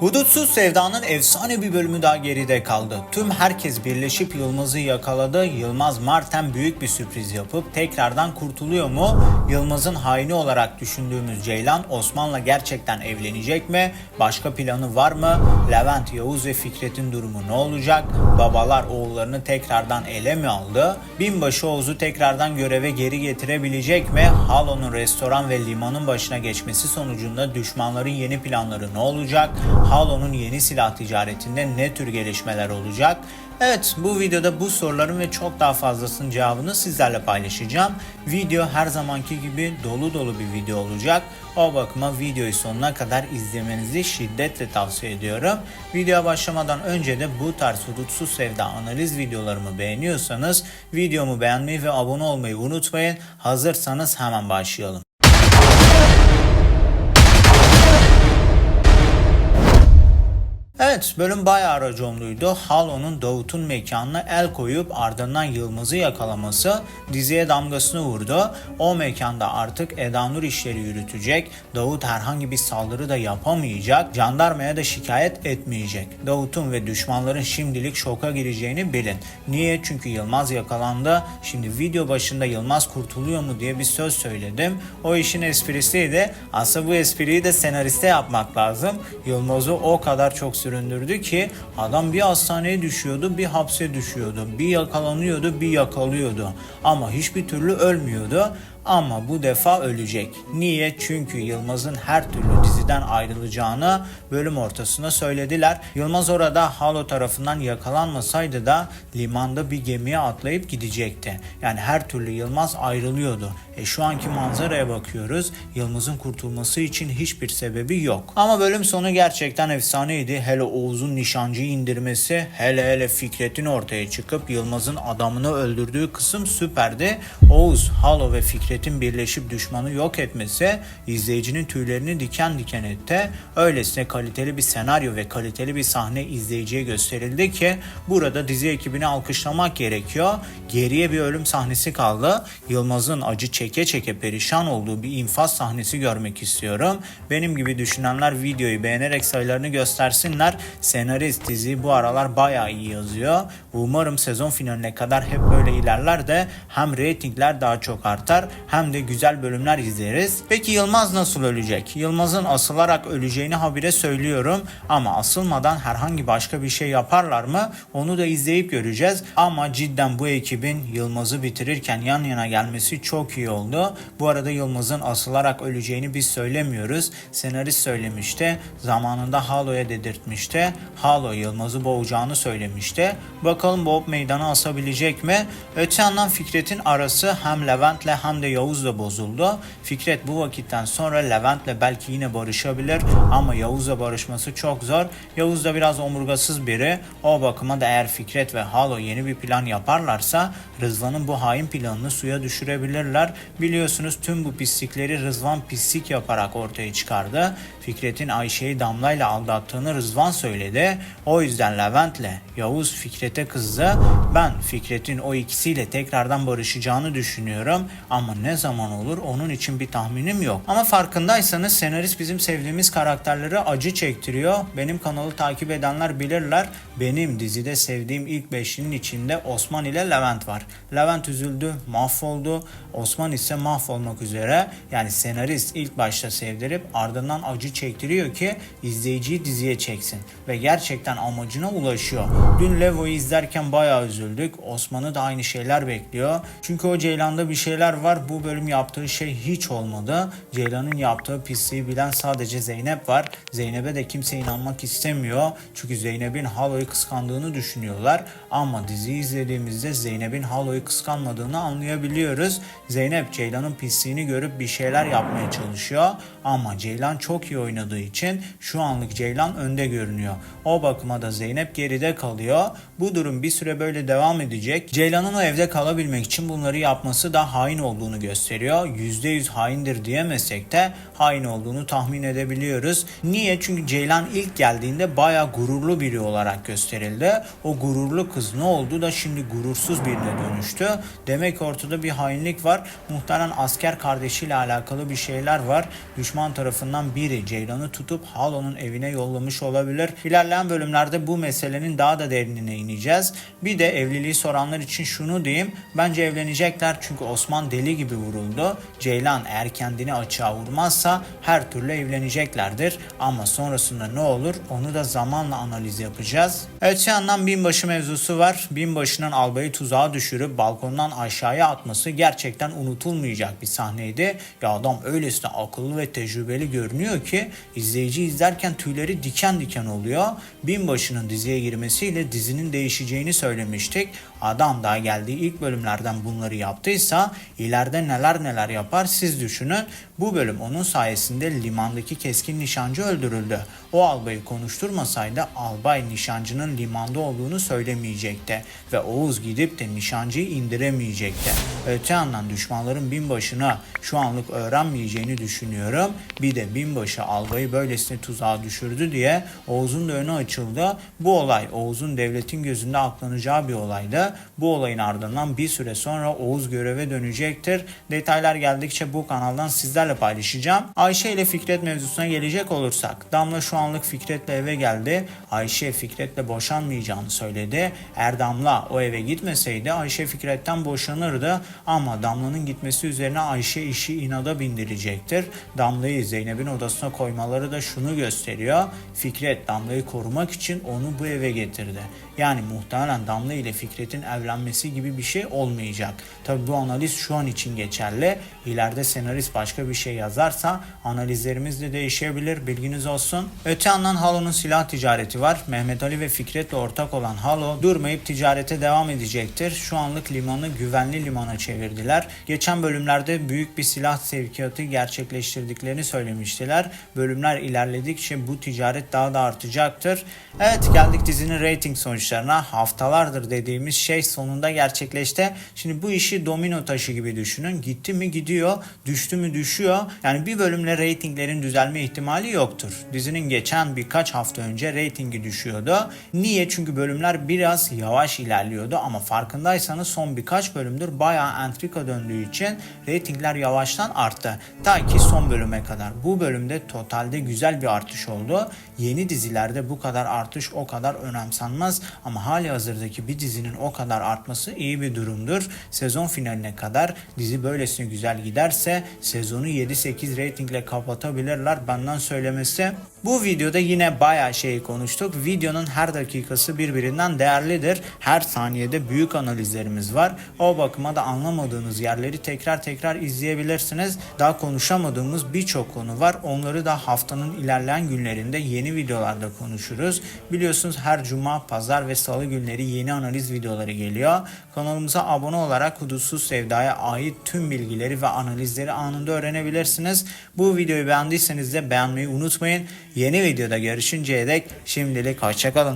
Hudutsuz Sevda'nın efsane bir bölümü daha geride kaldı. Tüm herkes birleşip Yılmaz'ı yakaladı. Yılmaz Marten büyük bir sürpriz yapıp tekrardan kurtuluyor mu? Yılmaz'ın haini olarak düşündüğümüz Ceylan Osman'la gerçekten evlenecek mi? Başka planı var mı? Levent, Yavuz ve Fikret'in durumu ne olacak? Babalar oğullarını tekrardan ele mi aldı? Binbaşı Oğuz'u tekrardan göreve geri getirebilecek mi? Halo'nun restoran ve limanın başına geçmesi sonucunda düşmanların yeni planları ne olacak? Halo'nun yeni silah ticaretinde ne tür gelişmeler olacak? Evet bu videoda bu soruların ve çok daha fazlasının cevabını sizlerle paylaşacağım. Video her zamanki gibi dolu dolu bir video olacak. O bakıma videoyu sonuna kadar izlemenizi şiddetle tavsiye ediyorum. Videoya başlamadan önce de bu tarz hudutsuz sevda analiz videolarımı beğeniyorsanız videomu beğenmeyi ve abone olmayı unutmayın. Hazırsanız hemen başlayalım. Evet bölüm bayağı raconluydu. Halo'nun Davut'un mekanına el koyup ardından Yılmaz'ı yakalaması diziye damgasını vurdu. O mekanda artık Edanur işleri yürütecek. Davut herhangi bir saldırı da yapamayacak. Jandarmaya da şikayet etmeyecek. Davut'un ve düşmanların şimdilik şoka gireceğini bilin. Niye? Çünkü Yılmaz yakalandı. Şimdi video başında Yılmaz kurtuluyor mu diye bir söz söyledim. O işin esprisiydi. Aslında bu espriyi de senariste yapmak lazım. Yılmaz'ı o kadar çok süründürdü ki adam bir hastaneye düşüyordu, bir hapse düşüyordu, bir yakalanıyordu, bir yakalıyordu. Ama hiçbir türlü ölmüyordu. Ama bu defa ölecek. Niye? Çünkü Yılmaz'ın her türlü diziden ayrılacağını bölüm ortasında söylediler. Yılmaz orada Halo tarafından yakalanmasaydı da limanda bir gemiye atlayıp gidecekti. Yani her türlü Yılmaz ayrılıyordu. E şu anki manzaraya bakıyoruz. Yılmaz'ın kurtulması için hiçbir sebebi yok. Ama bölüm sonu gerçekten efsaneydi. Hele Oğuz'un nişancıyı indirmesi, hele hele Fikret'in ortaya çıkıp Yılmaz'ın adamını öldürdüğü kısım süperdi. Oğuz, Halo ve Fikret'in birleşip düşmanı yok etmesi izleyicinin tüylerini diken diken etti. Öylesine kaliteli bir senaryo ve kaliteli bir sahne izleyiciye gösterildi ki burada dizi ekibini alkışlamak gerekiyor. Geriye bir ölüm sahnesi kaldı. Yılmaz'ın acı çeke çeke perişan olduğu bir infaz sahnesi görmek istiyorum. Benim gibi düşünenler videoyu beğenerek sayılarını göstersinler. Senarist diziyi bu aralar bayağı iyi yazıyor. Umarım sezon finaline kadar hep böyle ilerler de hem reytingler daha çok artar hem de güzel bölümler izleriz. Peki Yılmaz nasıl ölecek? Yılmaz'ın asılarak öleceğini habire söylüyorum ama asılmadan herhangi başka bir şey yaparlar mı? Onu da izleyip göreceğiz. Ama cidden bu ekibin Yılmaz'ı bitirirken yan yana gelmesi çok iyi oldu. Bu arada Yılmaz'ın asılarak öleceğini biz söylemiyoruz. Senarist söylemişti. Zamanında Halo'ya dedirtmişti. Halo Yılmaz'ı boğacağını söylemişti. Bakalım Bob meydana asabilecek mi? Öte yandan Fikret'in arası hem Levent'le hem de Yavuz'la bozuldu. Fikret bu vakitten sonra Levent'le belki yine barışabilir ama Yavuz'la barışması çok zor. Yavuz da biraz omurgasız biri. O bakıma da eğer Fikret ve Halo yeni bir plan yaparlarsa Rızvan'ın bu hain planını suya düşürebilirler. Biliyorsunuz tüm bu pislikleri Rızvan pislik yaparak ortaya çıkardı. Fikret'in Ayşe'yi Damla'yla aldattığını Rızvan söyledi. O yüzden Levent'le Yavuz Fikret'e kızdı. Ben Fikret'in o ikisiyle tekrardan barışacağını düşünüyorum. Ama ne zaman olur onun için bir tahminim yok. Ama farkındaysanız senarist bizim sevdiğimiz karakterleri acı çektiriyor. Benim kanalı takip edenler bilirler. Benim dizide sevdiğim ilk beşlinin içinde Osman ile Levent var. Levent üzüldü, mahvoldu. Osman ise mahvolmak üzere. Yani senarist ilk başta sevdirip ardından acı çektiriyor ki izleyiciyi diziye çeksin. Ve gerçekten amacına ulaşıyor. Dün Levo'yu izlerken bayağı üzüldük. Osman'ı da aynı şeyler bekliyor. Çünkü o Ceylan'da bir şeyler var. Bu bölüm yaptığı şey hiç olmadı. Ceylan'ın yaptığı pisliği bilen sadece Zeynep var. Zeynep'e de kimse inanmak istemiyor. Çünkü Zeynep'in Halo'yu kıskandığını düşünüyorlar. Ama diziyi izlediğimizde Zeynep'in Halo'yu kıskanmadığını anlayabiliyoruz. Zeynep Ceylan'ın pisliğini görüp bir şeyler yapmaya çalışıyor. Ama Ceylan çok iyi oynadığı için şu anlık Ceylan önde görünüyor. O bakıma da Zeynep geride kalıyor. Bu durum bir süre böyle devam edecek. Ceylan'ın o evde kalabilmek için bunları yapması da hain olduğunu olduğunu gösteriyor. %100 haindir diyemesek de hain olduğunu tahmin edebiliyoruz. Niye? Çünkü Ceylan ilk geldiğinde bayağı gururlu biri olarak gösterildi. O gururlu kız ne oldu da şimdi gurursuz birine dönüştü. Demek ortada bir hainlik var. Muhtemelen asker kardeşiyle alakalı bir şeyler var. Düşman tarafından biri Ceylan'ı tutup Halo'nun evine yollamış olabilir. İlerleyen bölümlerde bu meselenin daha da derinine ineceğiz. Bir de evliliği soranlar için şunu diyeyim. Bence evlenecekler çünkü Osman deli gibi vuruldu. Ceylan eğer kendini açığa vurmazsa her türlü evleneceklerdir. Ama sonrasında ne olur onu da zamanla analiz yapacağız. Öte yandan binbaşı mevzusu var. Binbaşının albayı tuzağa düşürüp balkondan aşağıya atması gerçekten unutulmayacak bir sahneydi. Ya adam öylesine akıllı ve tecrübeli görünüyor ki izleyici izlerken tüyleri diken diken oluyor. Binbaşının diziye girmesiyle dizinin değişeceğini söylemiştik. Adam daha geldiği ilk bölümlerden bunları yaptıysa ileride neler neler yapar siz düşünün. Bu bölüm onun sayesinde limandaki keskin nişancı öldürüldü. O albayı konuşturmasaydı albay nişancının limanda olduğunu söylemeyecekti ve Oğuz gidip de nişancıyı indiremeyecekti. Öte yandan düşmanların binbaşına şu anlık öğrenmeyeceğini düşünüyorum. Bir de binbaşı albayı böylesine tuzağa düşürdü diye Oğuz'un da önü açıldı. Bu olay Oğuz'un devletin gözünde aklanacağı bir olaydı. Bu olayın ardından bir süre sonra Oğuz göreve dönecektir. Detaylar geldikçe bu kanaldan sizlerle paylaşacağım. Ayşe ile Fikret mevzusuna gelecek olursak Damla şu anlık Fikret'le eve geldi. Ayşe Fikret'le boşanmayacağını söyledi. Eğer Damla o eve gitmeseydi Ayşe Fikret'ten boşanırdı ama Damla'nın gitmesi üzerine Ayşe işi inada bindirecektir. Damla'yı Zeynep'in odasına koymaları da şunu gösteriyor. Fikret Damla'yı korumak için onu bu eve getirdi. Yani muhtemelen Damla ile Fikret'in evlenmesi gibi bir şey olmayacak. Tabi bu analiz şu an için geçerli. İleride senarist başka bir şey yazarsa analizlerimiz de değişebilir. Bilginiz olsun. Öte yandan Halo'nun silah ticareti var. Mehmet Ali ve Fikret'le ortak olan Halo durmayıp ticarete devam edecektir. Şu anlık limanı güvenli limana çevirdiler. Geçen bölümlerde büyük bir silah sevkiyatı gerçekleştirdiklerini söylemiştiler. Bölümler ilerledikçe bu ticaret daha da artacaktır. Evet geldik dizinin rating sonuçlarına. Haftalardır dediğimiz şey sonunda gerçekleşti. Şimdi bu işi domino taşı gibi düşünün. Gitti mi gidiyor, düştü mü düşüyor. Yani bir bölümle reytinglerin düzelme ihtimali yoktur. Dizinin geçen birkaç hafta önce reytingi düşüyordu. Niye? Çünkü bölümler biraz yavaş ilerliyordu ama farkındaysanız son birkaç bölümdür bayağı entrika döndüğü için reytingler yavaştan arttı. Ta ki son bölüme kadar. Bu bölümde totalde güzel bir artış oldu. Yeni dizilerde bu kadar artış o kadar önemsenmez ama hali hazırdaki bir dizinin o kadar artması iyi bir durumdur. Sezon finaline kadar dizi böylesine güzel giderse sezonu 7-8 reytingle kapatabilirler benden söylemesi. Bu videoda yine bayağı şey konuştuk. Videonun her dakikası birbirinden değerlidir. Her saniyede büyük analizlerimiz var. O bakıma da anlamadığınız yerleri tekrar tekrar izleyebilirsiniz. Daha konuşamadığımız birçok konu var. Onları da haftanın ilerleyen günlerinde yeni videolarda konuşuruz. Biliyorsunuz her cuma, pazar ve salı günleri yeni analiz videoları geliyor. Kanalımıza abone olarak Hudutsuz Sevda'ya ait tüm bilgileri ve analizleri anında öğrenebilirsiniz. Bu videoyu beğendiyseniz de beğenmeyi unutmayın. Yeni videoda görüşünceye dek şimdilik hoşçakalın.